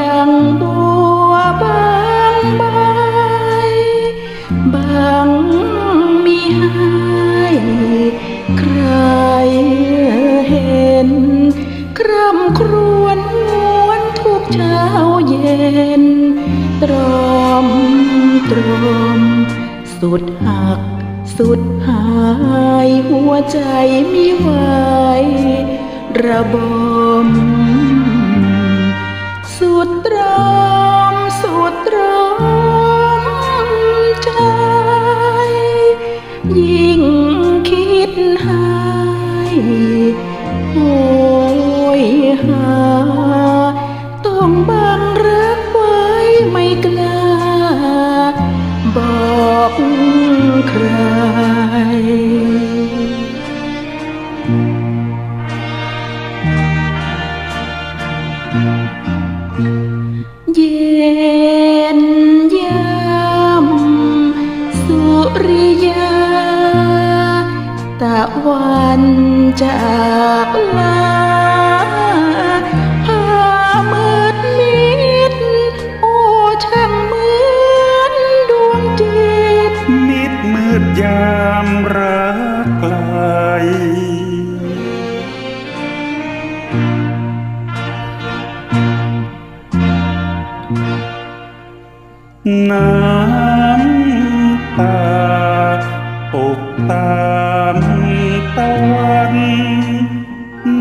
ดังบัวบางใบ บางมีหายใครเห็น คร่ำครวญมวนทุกเช้าเย็น ตรอมตรอม สุดหักสุดหายหัวใจมีไหวระบม ดตรอมสุดตรอมใจ ยิ่งคิดให้โอ้ยหา ต้องบังรักไว้ไม่กล้า บอกใคร วันจากลาพามืดมิด โอ้ช่างเหมือนดวงจิต มิดมืดยามรักไกลน้ำตาอกตา ตะวัน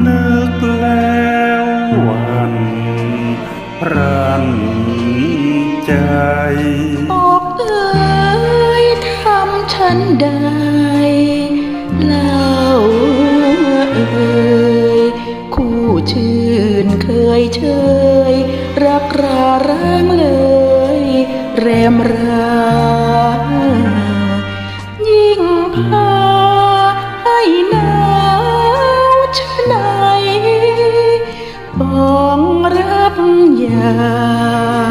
นึกแล้วหวันพรันใจบอกเอ๋ยทำฉันได้เล่าเอ๋ยคู่ชื่นเคยเชยรักราร้างเลยแรมรายิ่งพา ណាឆ្នៃបងរាប់យ៉ាង